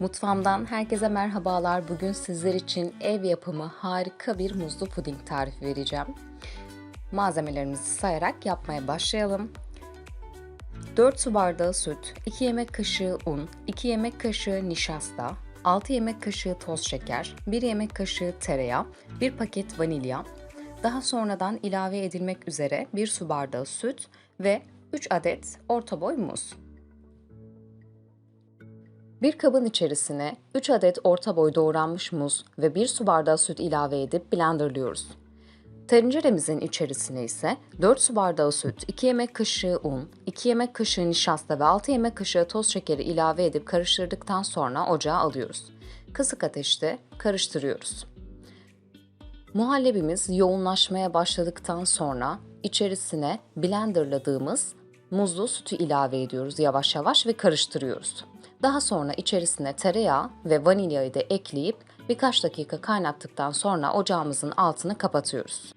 Mutfağımdan herkese merhabalar. Bugün sizler için ev yapımı harika bir muzlu puding tarifi vereceğim. Malzemelerimizi sayarak yapmaya başlayalım. 4 su bardağı süt, 2 yemek kaşığı un, 2 yemek kaşığı nişasta, 6 yemek kaşığı toz şeker, 1 yemek kaşığı tereyağı, 1 paket vanilya, daha sonradan ilave edilmek üzere 1 su bardağı süt ve 3 adet orta boy muz. Bir kabın içerisine 3 adet orta boy doğranmış muz ve 1 su bardağı süt ilave edip blenderlıyoruz. Tenceremizin içerisine ise 4 su bardağı süt, 2 yemek kaşığı un, 2 yemek kaşığı nişasta ve 6 yemek kaşığı toz şekeri ilave edip karıştırdıktan sonra ocağa alıyoruz. Kısık ateşte karıştırıyoruz. Muhallebimiz yoğunlaşmaya başladıktan sonra içerisine blenderladığımız muzlu sütü ilave ediyoruz yavaş yavaş ve karıştırıyoruz. Daha sonra içerisine tereyağı ve vanilyayı da ekleyip birkaç dakika kaynattıktan sonra ocağımızın altını kapatıyoruz.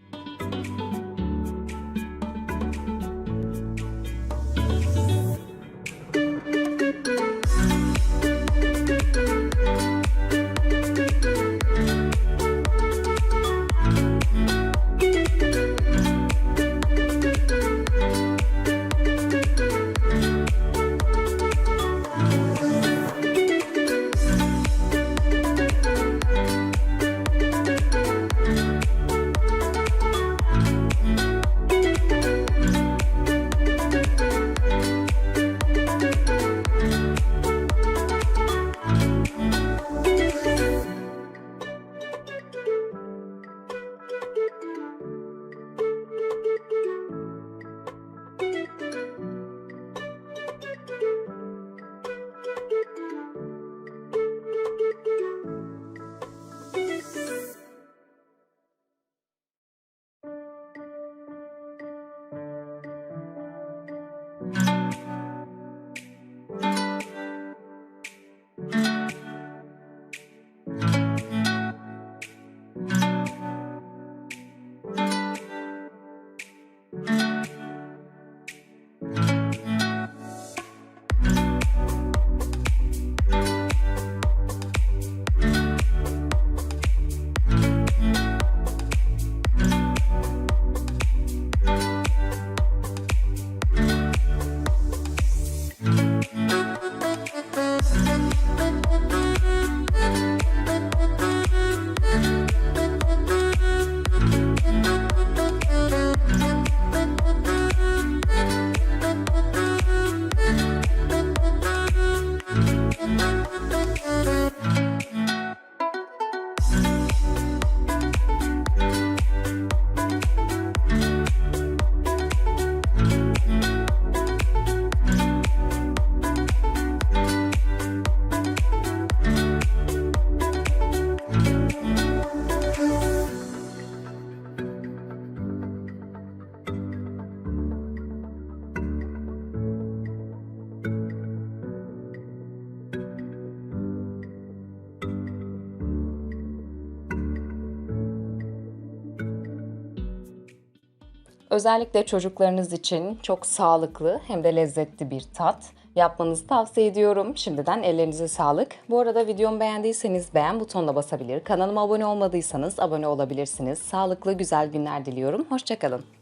Özellikle çocuklarınız için çok sağlıklı hem de lezzetli bir tat. Yapmanızı tavsiye ediyorum. Şimdiden ellerinize sağlık. Bu arada videomu beğendiyseniz beğen butonuna basabilir. Kanalıma abone olmadıysanız abone olabilirsiniz. Sağlıklı güzel günler diliyorum. Hoşçakalın.